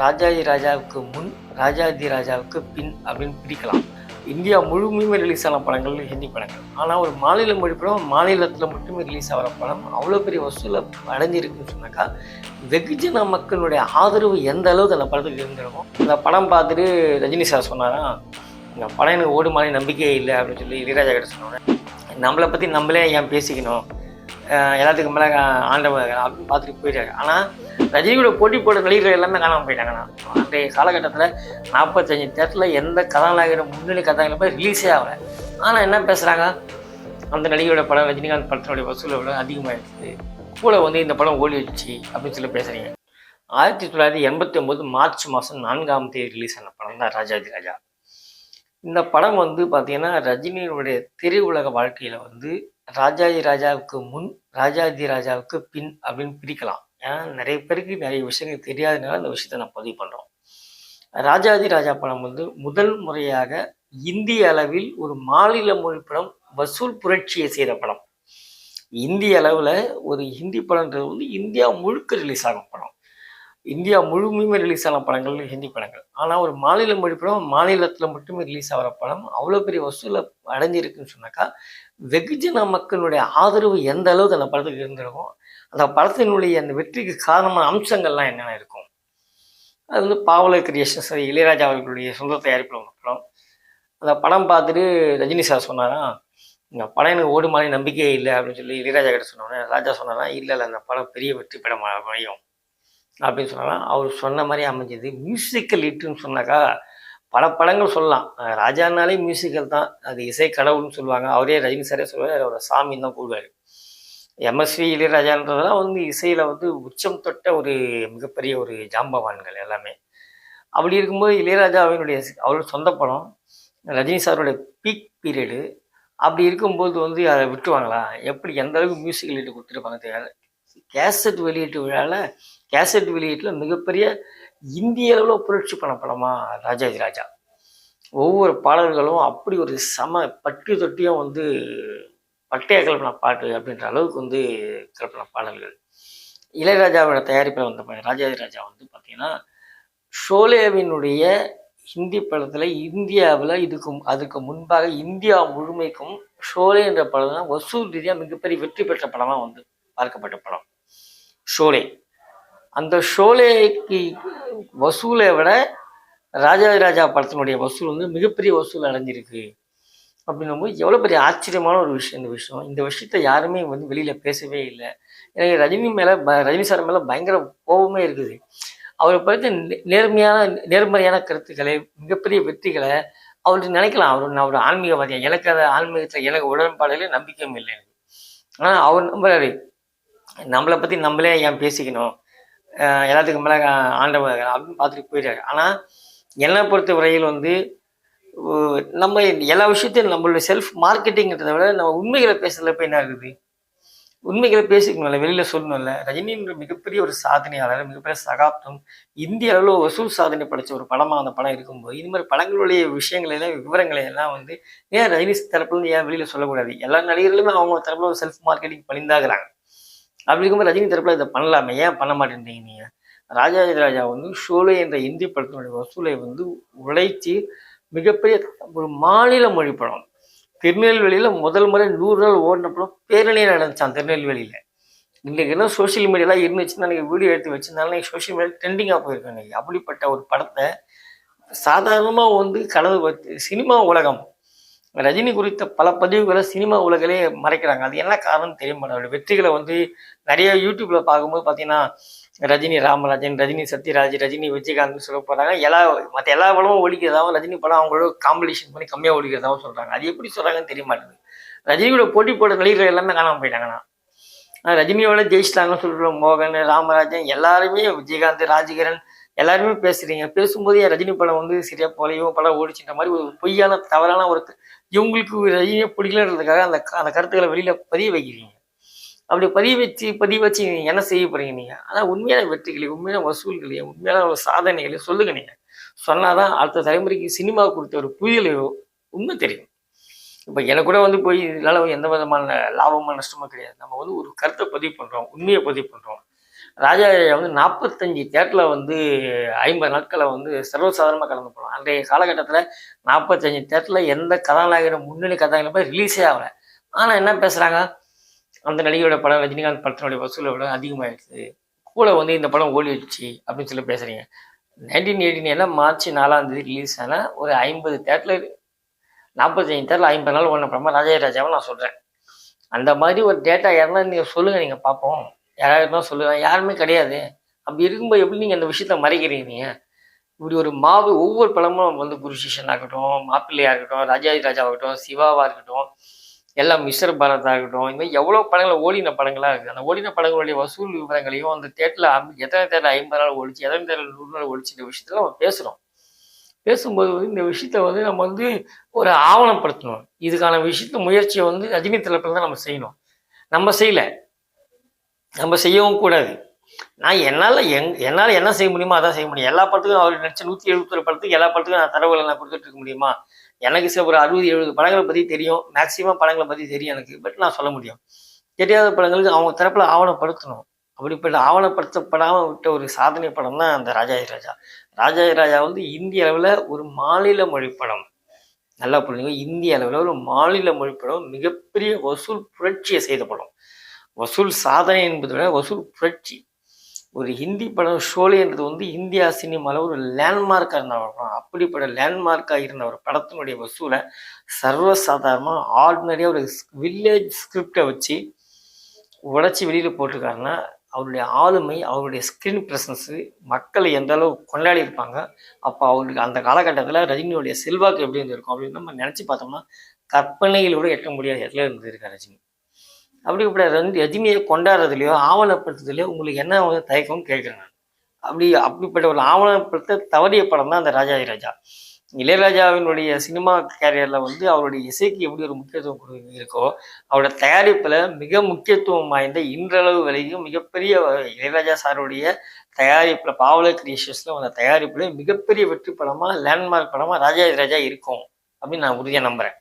ராஜாதி ராஜாவுக்கு முன் ராஜாதி ராஜாவுக்கு பின் அப்படின்னு பிரிக்கலாம். இந்தியா முழுமையுமே ரிலீஸ் ஆன படங்கள் ஹிந்தி படங்கள். ஆனால் ஒரு மாநில மொழி படம் மாநிலத்தில் மட்டுமே ரிலீஸ் ஆகிற படம் அவ்வளோ பெரிய வசூலை அடைஞ்சிருக்குன்னு சொன்னாக்கா வெகுஜன மக்களுடைய ஆதரவு எந்த அளவுக்கு அந்த படத்துக்கு இருந்திருக்கும் அந்த படம் பார்த்துட்டு ரஜினி சார் சொன்னாராம் இந்த படம் எனக்கு ஓடு நம்பிக்கையே இல்லை அப்படின்னு சொல்லி இளையராஜா கிட்ட சொன்னாங்க நம்மளை பற்றி நம்மளே ஏன் பேசிக்கணும்? எல்லாத்துக்கும் மேலே ஆண்டவன் அப்படின்னு பார்த்துட்டு போயிட்டாரு. ஆனால் ரஜினியோட போட்டி போட்ட நடிகர்கள் எல்லாமே காணாமல் போயிட்டாங்கண்ணா. அன்றைய காலகட்டத்தில் நாற்பத்தஞ்சு தேட்டரில் எந்த கதாநாயகரும் முன்னணி கதாநாயகரும் போய் ரிலீஸே ஆகலை. ஆனால் என்ன பேசுகிறாங்க அந்த நடிகரோட படம் ரஜினிகாந்த் படத்தினுடைய வசூலை விட அதிகமாகிடுச்சு கூட வந்து இந்த படம் ஓடிடுச்சு அப்படின்னு சொல்லி பேசுகிறீங்க ஆயிரத்தி தொள்ளாயிரத்தி எண்பத்தி ஒம்பது மார்ச் மாதம் நான்காம் தேதி ரிலீஸ் ஆன படம் தான் ராஜாதி ராஜா. இந்த படம் வந்து பார்த்திங்கன்னா ரஜினியினுடைய திரையுலக வாழ்க்கையில் வந்து ராஜாதி ராஜாவுக்கு முன் ராஜாதி ராஜாவுக்கு பின் அப்படின்னு பிரிக்கலாம். ஏன்னா நிறைய பேருக்கு நிறைய விஷயங்கள் தெரியாதனால அந்த விஷயத்தை நான் பதிவு பண்ணுறோம் ராஜாதி ராஜா படம் வந்து முதல் முறையாக இந்திய அளவில் ஒரு மாநில மொழி படம் வசூல் புரட்சியை செய்த படம். இந்திய அளவில் ஒரு ஹிந்தி படம்ன்றது வந்து இந்தியா முழுக்க ரிலீஸ் ஆகும் படம். இந்தியா முழுமையுமே ரிலீஸ் ஆன படங்கள் ஹிந்தி படங்கள். ஆனால் ஒரு மாநில மொழி படம் மாநிலத்தில் மட்டுமே ரிலீஸ் ஆகிற படம் அவ்வளோ பெரிய வசூலில் அடைஞ்சிருக்குன்னு சொன்னாக்கா வெகுஜன மக்களுடைய ஆதரவு எந்த அளவுக்கு அந்த படத்துக்கு இருந்திருக்கும் அந்த படத்தினுடைய அந்த வெற்றிக்கு காரணமான அம்சங்கள்லாம் என்னென்ன இருக்கும்? அது வந்து பாவல கிரியேஷன்ஸ் இளையராஜா அவர்களுடைய சொந்த தயாரிப்பில் ஒரு படம். அந்த படம் பார்த்துட்டு ரஜினி சார் சொன்னாராம் இந்த படம் எனக்கு ஓடு மாதிரி நம்பிக்கையே இல்லை அப்படின்னு சொல்லி இளையராஜா கிட்ட சொன்னோன்னே ராஜா சொன்னாராம் இல்லை இல்லை அந்த படம் பெரிய வெற்றி படம் அமையும். அப்படின்னு சொன்னாராம் அவர் சொன்ன மாதிரி அமைஞ்சது. மியூசிக்கல் ஹிட்டுன்னு சொன்னாக்கா பல படங்கள் சொல்லலாம். ராஜானாலே மியூசிக்கல் தான். அது இசை கடவுள்னு சொல்லுவாங்க. அவரே ரஜினி சாரே சொல்லுவார். அவரோட சாமி தான் கூடுவார் எம்எஸ்வி இளையராஜான்றதெல்லாம் வந்து இசையில் வந்து உச்சம் தொட்ட ஒரு மிகப்பெரிய ஒரு ஜாம்பவான்கள் எல்லாமே. அப்படி இருக்கும்போது இளையராஜாவினுடைய அவரோட சொந்த படம் ரஜினி சாரோட பீக் பீரியடு அப்படி இருக்கும்போது வந்து அதை விட்டுருவாங்களா? எப்படி எந்த அளவுக்கு மியூசிக்கல் வெளியீட்டு கொடுத்துருப்பாங்க தெரியாது. கேசட் வெளியீட்டு விழாவில் கேசட் வெளியீட்டில் மிகப்பெரிய இந்திய அளவில் புரட்சி பண்ண படமா ராஜாஜி ராஜா. ஒவ்வொரு பாடல்களும் அப்படி ஒரு சம பட்டி தொட்டியும் வந்து பட்டைய கல்பனா பாட்டு அப்படின்ற அளவுக்கு வந்து கல்பனா பாடல்கள். இளையராஜாவோட தயாரிப்பில் வந்த ராஜாஜி ராஜா வந்து பார்த்தீங்கன்னா ஷோலேவினுடைய ஹிந்தி படத்தில் இந்தியாவில் இதுக்கு அதுக்கு முன்பாக இந்தியா முழுமைக்கும் ஷோலே என்ற படம் தான் வசூல் ரீதியாக மிகப்பெரிய வெற்றி பெற்ற படமாக வந்து பார்க்கப்பட்ட படம். ஷோலே அந்த ஷோலேக்கு வசூலை விட ராஜாதி ராஜா படத்தினுடைய வசூல் வந்து மிகப்பெரிய வசூல் அடைஞ்சிருக்கு. அப்படின்னும்போது எவ்வளோ பெரிய ஆச்சரியமான ஒரு விஷயம் இந்த விஷயம். இந்த விஷயத்த யாருமே வந்து வெளியில் பேசவே இல்லை. எனக்கு ரஜினி மேலே ரஜினி சார் மேலே பயங்கர கோபமே இருக்குது. அவரை பற்றி நே- நேர்மையான நேர்மறையான கருத்துக்களை மிகப்பெரிய வெற்றிகளை அவருக்கு நினைக்கலாம். அவர் நான் ஒரு ஆன்மீகவாதியா? எனக்கு அதை ஆன்மீகத்தில் எனக்கு உடன்பாடுகளே நம்பிக்கையும் இல்லை. எனக்கு ஆனால் அவர் நம்புறாரு. நம்மளை பற்றி நம்மளே ஏன் பேசிக்கணும்? எல்லாத்துக்கும் மேலே ஆண்டவன் அப்படின்னு பார்த்துட்டு போயிட்டாரு ஆனால் என்னை பொறுத்த வரையில் வந்து நம்ம எல்லா விஷயத்தையும் நம்மளோட செல்ஃப் மார்க்கெட்டிங்கிறத விட நம்ம உண்மைகளை பேசுறதுல போய் என்ன இருக்குது? உண்மைகளை பேசிக்கணும்ல வெளியில் சொல்லணும்ல. ரஜினின்ற மிகப்பெரிய ஒரு சாதனையாளர் மிகப்பெரிய சகாப்தம் இந்திய அளவில் வசூல் சாதனை படைச்ச ஒரு படமாக அந்த படம் இருக்கும்போது இது மாதிரி படங்களுடைய விஷயங்களையெல்லாம் விவரங்களை எல்லாம் வந்து ஏன் ரஜினி தரப்புலேருந்து ஏன் வெளியில் சொல்லக்கூடாது? எல்லா நடிகர்களுமே அவங்க தரப்புல ஒரு செல்ஃப் மார்க்கெட்டிங் பண்ணியிருந்தாகிறாங்க அப்படி இருக்கும்போது ரஜினி தரப்புல இதை பண்ணலாமே? ஏன் பண்ண மாட்டேன்றீங்க நீங்கள் ராஜாஜி ராஜா வந்து ஷோலே என்ற இந்தி படத்தினுடைய வசூலை வந்து உழைத்து மிகப்பெரிய ஒரு மாநில மொழி படம். திருநெல்வேலியில் முதல் முறை நூறு நாள் ஓடின படம் பேரணியே நடந்துச்சான் திருநெல்வேலியில். இன்றைக்கு என்ன சோஷியல் மீடியாலாம் இருந்துச்சுன்னா நீங்கள் வீடியோ எடுத்து வச்சிருந்தாலும் சோஷியல் மீடியா ட்ரெண்டிங்காக போயிருக்கேன் இன்னைக்கு. அப்படிப்பட்ட ஒரு படத்தை சாதாரணமாக வந்து கடந்து சினிமா உலகம் ரஜினி குறித்த பல பதிவுகளை சினிமா உலகிலே மறைக்கிறாங்க. அது என்ன காரணம்னு தெரிய அவருடைய வெற்றிகளை வந்து நிறைய யூடியூப்ல பார்க்கும்போது பார்த்தீங்கன்னா ரஜினி ராமராஜன் ரஜினி சத்யராஜ் ரஜினி விஜயகாந்த் சொல்ல போறாங்க. எல்லா மற்ற எல்லா படமும் ஒழிக்கிறதாவும் ரஜினி படம் அவங்களோட காம்படிஷன் பண்ணி கம்மியாக ஒழிக்கிறதாவும் சொல்றாங்க. அது எப்படி சொல்றாங்கன்னு தெரிய மாட்டேங்குது. ரஜினியோட போட்டி போட நடிகர்கள் எல்லாமே காணாமல் போயிட்டாங்கண்ணா. ரஜினியோட ஜெயிச்சிட்டாங்கன்னு சொல்ற மோகன் ராமராஜன் எல்லாருமே விஜயகாந்த் ராஜகிரண் எல்லாருமே பேசுறீங்க. பேசும்போது ரஜினி படம் வந்து சரியா போலையோ படம் ஓடிச்சுன்ற மாதிரி ஒரு பொய்யான தவறான ஒரு இவங்களுக்கு ரஜினியை பிடிக்கலன்றதுக்காக அந்த க- அந்த கருத்துக்களை வெளியில் பதிய வைக்கிறீங்க. அப்படி பதிய வச்சு பதிய வச்சு நீங்கள் என்ன செய்ய போகிறீங்க நீங்கள் ஆனால் உண்மையான வெற்றிகளை உண்மையான வசூல்களையும் உண்மையான ஒரு சாதனைகளையும் சொல்லுங்க நீங்கள் சொன்னால் தான் அடுத்த தலைமுறைக்கு சினிமா கொடுத்த ஒரு புரியலையோ உண்மை தெரியும். இப்போ எனக்கு கூட வந்து போய் இதனால எந்த விதமான லாபமோ நஷ்டமோ கிடையாது. நம்ம வந்து ஒரு கருத்தை பதிவு பண்ணுறோம் உண்மையை பதிவு பண்ணுறோம் ராஜா வந்து நாற்பத்தஞ்சு தேட்டரில் வந்து ஐம்பது நாட்களை வந்து சர்வசாதாரணமாக கலந்து போகலாம் அன்றைய காலகட்டத்தில் நாற்பத்தஞ்சு தேட்டரில் எந்த கதாநாயகரும் முன்னணி கதாநாயகரும் ரிலீஸே ஆகலை. ஆனால் என்ன பேசுகிறாங்க அந்த நடிகையோட படம் ரஜினிகாந்த் படத்தினுடைய வசூலை விட அதிகமாகிடுச்சு கூட வந்து இந்த படம் ஓடிடுச்சு அப்படின்னு சொல்லி பேசுகிறீங்க நைன்டீன் எயிட்டின் எல்லாம் மார்ச் நாலாம் தேதி ரிலீஸ் ஆன ஒரு ஐம்பது தேட்டரில் நாற்பத்தஞ்சு தேட்டரில் ஐம்பது நாள் ஒன்று படமா ராஜா ராஜாவை நான் சொல்கிறேன் அந்த மாதிரி ஒரு டேட்டா யாருன்னா நீங்கள் சொல்லுங்கள் நீங்கள் பார்ப்போம். யாராவது சொல்லுவேன். யாருமே கிடையாது. அப்படி இருக்கும்போது எப்படி நீங்கள் அந்த விஷயத்த மறைக்கிறீங்க இப்படி ஒரு மாவு ஒவ்வொரு படமும் வந்து குருசிஷன் ஆகட்டும் மாப்பிள்ளையாக இருக்கட்டும் ராஜாஜி ராஜா ஆகட்டும் சிவாவாக இருக்கட்டும் எல்லாம் மிஸ்டர் பாரதா இருக்கட்டும் இந்த மாதிரி எவ்வளோ படங்கள் ஓடின படங்களாக இருக்குது அந்த ஓடின படங்களுடைய வசூல் விவரங்களையும் அந்த தேட்டரில் எத்தனை தேட்டர் ஐம்பது நாள் ஓடிச்சு எத்தனை தேட்டர் நூறு நாள் ஓடிச்சு இந்த விஷயத்துல நம்ம பேசுகிறோம் பேசும்போது வந்து இந்த விஷயத்த வந்து நம்ம வந்து ஒரு ஆவணப்படுத்தணும். இதுக்கான விஷயத்த முயற்சியை வந்து ரஜினி தலைப்பில் தான் நம்ம செய்யணும். நம்ம செய்யல. நம்ம செய்யவும் கூடாது. நான் என்னால் எங் என்னால் என்ன செய்ய முடியுமோ அதான் செய்ய முடியும். எல்லா படத்துக்கும் அவர் நடிச்ச நூற்றி எழுபத்தொரு படத்துக்கு எல்லா படத்துக்கும் நான் தரவுகளை நான் கொடுத்துட்டு இருக்க முடியுமா? எனக்கு சில ஒரு அறுபது எழுபது படங்களை பற்றி தெரியும். மேக்ஸிமம் படங்களை பற்றி தெரியும் எனக்கு. பட் நான் சொல்ல முடியும். தெரியாத படங்களுக்கு அவங்க தரப்பில் ஆவணப்படுத்தணும். அப்படிப்பட்ட ஆவணப்படுத்தப்படாமல் விட்ட ஒரு சாதனை படம் தான் அந்த ராஜாஜி ராஜா. ராஜாஜி ராஜா வந்து இந்திய அளவில் ஒரு மாநில மொழி படம். நல்லா புரிஞ்சுங்க. இந்திய அளவில் ஒரு மாநில மொழி படம் மிகப்பெரிய வசூல் புரட்சியை செய்த படம். வசூல் சாதனை என்பதை விட வசூல் புரட்சி. ஒரு ஹிந்தி படம் ஷோலேன்றது வந்து இந்தியா சினிமாவில் ஒரு லேண்ட்மார்க்காக இருந்த ஒரு படம் அப்படிப்பட்ட லேண்ட்மார்க்காக இருந்த ஒரு படத்தினுடைய வசூலை சர்வசாதாரணமாக ஆர்டினரியாக ஒரு வில்லேஜ் ஸ்கிரிப்டை வச்சு உடச்சி வெளியில் போட்டிருக்காருன்னா அவருடைய ஆளுமை அவருடைய ஸ்க்ரீன் ப்ரெசன்ஸு மக்களை எந்த அளவு கொண்டாடி இருப்பாங்க அப்போ அவருக்கு அந்த காலகட்டத்தில் ரஜினியுடைய செல்வாக்கு எப்படி இருந்திருக்கும் அப்படின்னு நம்ம நினச்சி பார்த்தோம்னா கற்பனையில் எட்ட முடியாத இடத்துல இருந்திருக்கார் ரஜினி. அப்படி இப்படி ரெண்டு ரஜினியை கொண்டாடுறதுலையோ ஆவணப்படுத்துறதுலையோ உங்களுக்கு என்ன வந்து தயக்கம்னு கேட்குறேன் நான். அப்படி அப்படிப்பட்ட ஒரு ஆவணப்படுத்த தவறிய படம் தான் அந்த ராஜாஜி ராஜா. இளையராஜாவினுடைய சினிமா கேரியரில் வந்து அவருடைய இசைக்கு எப்படி ஒரு முக்கியத்துவம் இருக்கோ அவரோட தயாரிப்பில் மிக முக்கியத்துவம் வாய்ந்த இன்றளவு வரைக்கும் மிகப்பெரிய இளையராஜா சாருடைய தயாரிப்பில் பாவல கிரியேஷன்ஸில் வந்த தயாரிப்பில் மிகப்பெரிய வெற்றி படமாக லேண்ட்மார்க் படமாக ராஜா ராஜா இருக்கும் அப்படின்னு நான் உறுதியாக நம்புகிறேன்